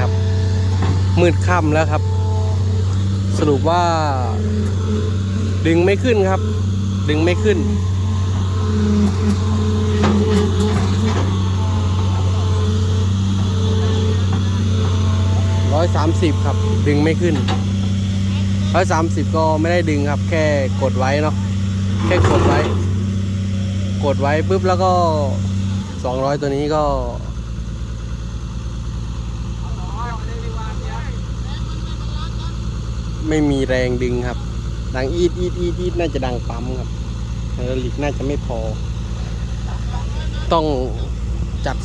ครับ มืดค่ำแล้วครับ สรุปว่า ดึงไม่ขึ้นครับ ดึงไม่ขึ้น ร้อยสามสิบครับ ดึงไม่ขึ้นร้อยสามสิบก็ไม่ได้ดึงครับ แค่กดไว้เนาะ แค่กดไว้ กดไว้ปุ๊บแล้วก็สองร้อยตัวนี้ก็ ไม่มีแรงดึงครับ ดังอีดอีดอีดอีดน่าจะดังปั๊มครับไฮดรอลิกน่าจะไม่พอ ต้องจัด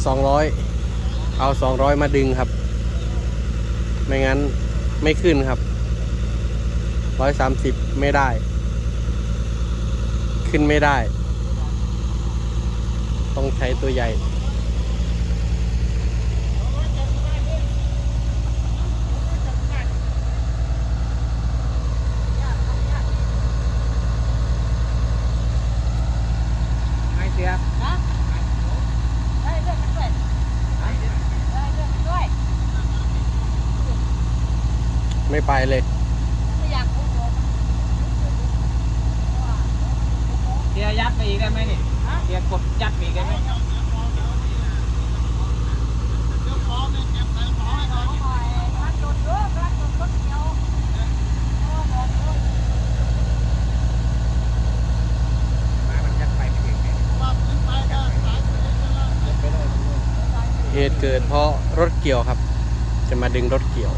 200 เอา 200 มาดึงครับ ไม่งั้นไม่ขึ้นครับ 130 ไม่ได้ ขึ้นไม่ได้ ต้องใช้ตัวใหญ่ ไม่เสีย นะได้เรื่องมันด้วยได้เรื่องมันด้วย ไม่ไปเลยไม่อยากพูดหรอกเสียยัดไปอีกได้ไหมนี่เสียกดยัดไปอีกได้ไหมรักจนเยอะรักจนรถเดียวมามันยัดไปไม่ถึงเนี่ยเหตุเกิดเพราะรถเกี่ยวครับ จะมาดึงรถเกี่ยว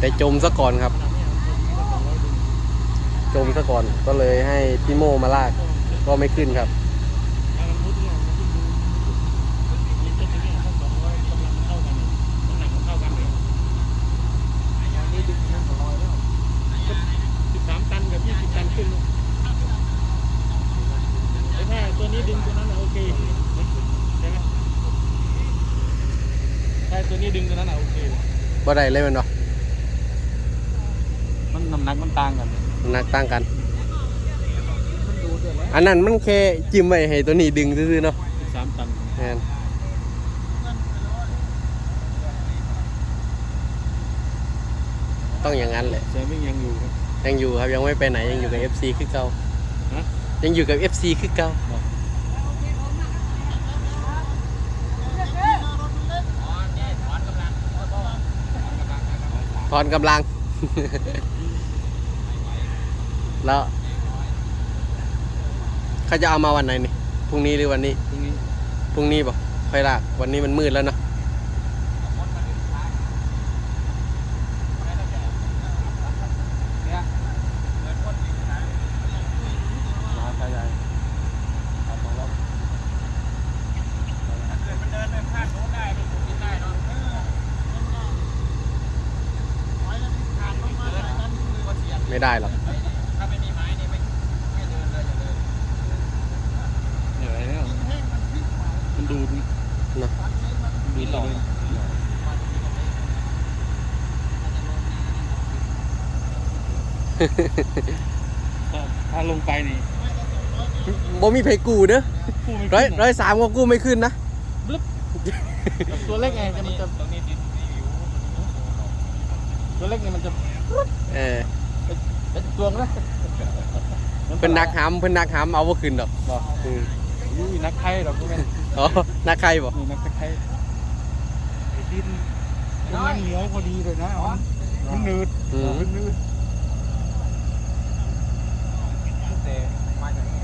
แต่จมซะก่อนครับ จมซะก่อนก็เลยให้พี่โมมาลากก็ไม่ขึ้นครับนี่ดึงนั่นสองร้อยแล้วสิบสามตันกับยี่สิบตันขึ้นเลยแต่ถ้าตัวนี้ดึงตัวนั้นน่ะโอเคใช่ไหมถ้าตัวนี้ดึงตัวนั้นน่ะโอเคบ่ได้เลยแมันเนาะมันน้ำหนักมันต่างกันหนักตั้งกันมันดูเสร็จแล้วอันนั้นมันแค่จิ้มไว้ให้ตัวนี้ดึงซื่อๆเนาะสิบสามตันแม่นต้องอย่างนั้นแหละแต่ไม่ยังอยู่ครับยังอยู่ครับยังไม่ไปไหนยังอยู่กับ FC คือเก่าฮะยังอยู่กับ FC คือเก่าถอนกำลัง แล้วเขาจะเอามาวันไหนนี่พรุ่งนี้หรือวันนี้ตรงนี้พรุ่งนี้ป่ะค่อยลากวันนี้มันมืดแล้วเนาะไม่ได้หรอก ถ้าไม่มีไม้นี่ไม่ไม่เดินเลยอย่าเดิน เหนื่อยแล้วมัน ดูดนี่เนาะดูดหลอกถ้าถ้าลงไปนี่บ่มีไผกูเด้อกู้ไม่ร้อยขึ้นร้อยสามก็กู้ไม่ขึ้นนะ ตัวเล็กไงจะมันจะตรงนี้ดินรีวิวตัวเล็กไงมันจะเออเป็นตัวงแล้วเพิ่นนักหามเพิ่นนักหามเอาบ่ขึ้นดอกบอกอืม อุ้ยนักไทยหรอกพวกนี้อ๋อนักใครบ่นี่นักไทยไอ้ดินมันเหนียวพอดีเลยนะอ๋อมันหนืดอืมมันหนืดแต่มาจากนี่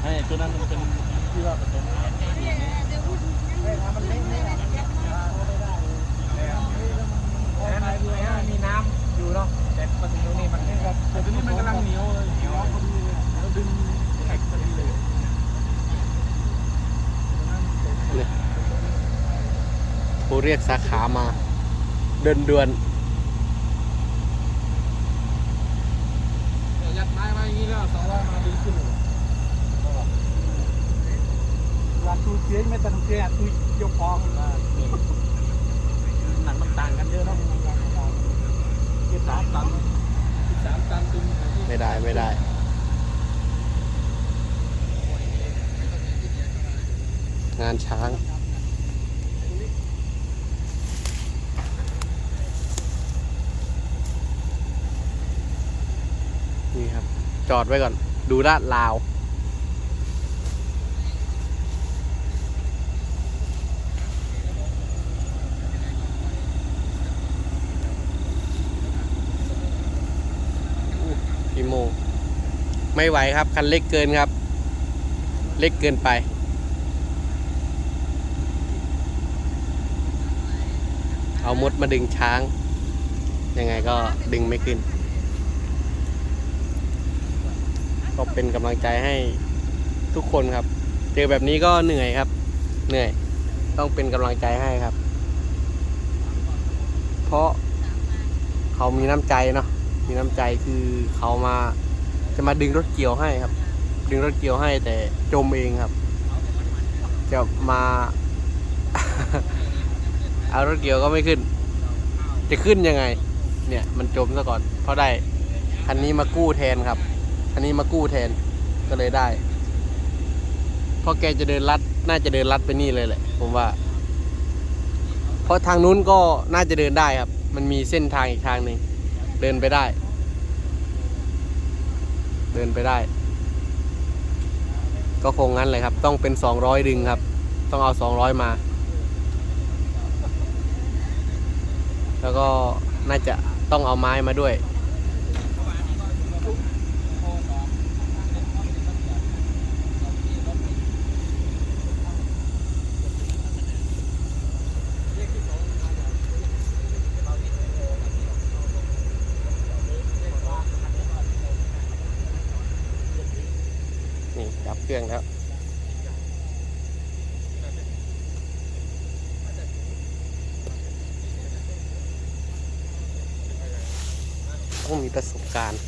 ไอ้ตัวนั้นมันเป็นที่ว่าผสมมีน้ำอยู่เนาะแต่มาถึงตรงนี้มันไม่ครับแต่ตัวนี้มันกำลังเหนียวเลยเหนียวพอดีเลยแล้วดึงแข็งพอดี เลยเนี่ยโทรเรียกสาขามา เดินด่วนยัดไม้มาอย่างนี้แล้วสองร้อยมาดึงขึ้นเลยหลักตูเสียไม่ตันเสียตูยกฟองนะหนักมันต่างกันเยอะเนาะสิบสามตันสิบสามตันดึงไม่ได้ไม่ได้านช้าง นี่ครับ จอดไว้ก่อน ดูลาดลาวกี่โมไม่ไหวครับ คันเล็กเกินครับ เล็กเกินไป เอามดมาดึงช้าง ยังไงก็ดึงไม่ขึ้น ก็เป็นกำลังใจให้ทุกคนครับ เจอแบบนี้ก็เหนื่อยครับ เหนื่อย ต้องเป็นกำลังใจให้ครับ เพราะเขามีน้ำใจเนาะ มีน้ำใจคือเขามาจะมาดึงรถเกี่ยวให้ครับ ดึงรถเกี่ยวให้แต่จมเองครับ จะมา เอารถเกี่ยวก็ไม่ขึ้น จะขึ้นยังไง เนี่ยมันจมซะก่อน เพราะได้คันนี้มากู้แทนครับคันนี้มากู้แทนก็เลยได้เพราะแกจะเดินลัด น่าจะเดินลัดไปนี่เลยแหละ ผมว่า เพราะทางนู้นก็น่าจะเดินได้ครับ มันมีเส้นทางอีกทางหนึ่งเดินไปได้ เดินไปได้ ก็คงงั้นเลยครับ ต้องเป็นสองร้อยดึงครับ ต้องเอาสองร้อยมา แล้วก็น่าจะต้องเอาไม้มาด้วย นี่ดับเครื่องแล้ว ต้องมีประสบการณ์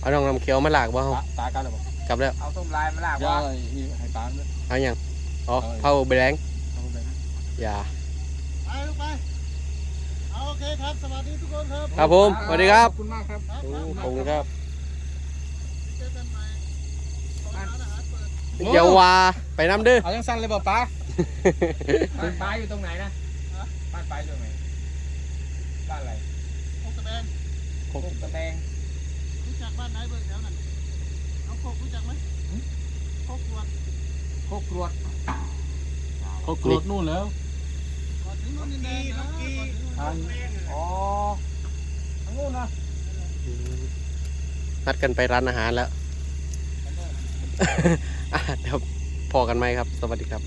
เอาน้องน้ำเขียวมาหลากบ่เฮาตากันหรือเปล่ากลับแล้ว เอาส้มลายมาลากย่าว่าอีให้ตาด้วยเอาอย่างอ๋อเอาเผาแบงเอาไปนะอย่าไปลูกไปเอาโอเคครับ สวัสดีทุกคนครับ ครับผม สวัสดีครับ ขอบคุณมากครับโอ้ขอบคุณครับเจอกันใหม่ร้านอาหารเปิดเดี๋ยววาไปน้ำเด้อ เอายังสั้นเลยเปล่าป้า บ้านป้าอยู่ตรงไหนนะบ้านป้าอยู่ตรงไหนบ้านอะไรโคกตะแบงโคกตะแบงรู้จักบ้านไหนเบิ่งแถวนั้นเอาโคกรู้จักไหมโคกกรวดโคกกรวดโคกกรวดนู่นแล้วก่อนถึงนู่นนี่แดงนะก่อนถึงนู่นนี่แดงอ๋อทางนู้นนะนัดกันไปร้านอาหารแล้วอะเดี๋ยวพอกันไหมครับ สวัสดีครับ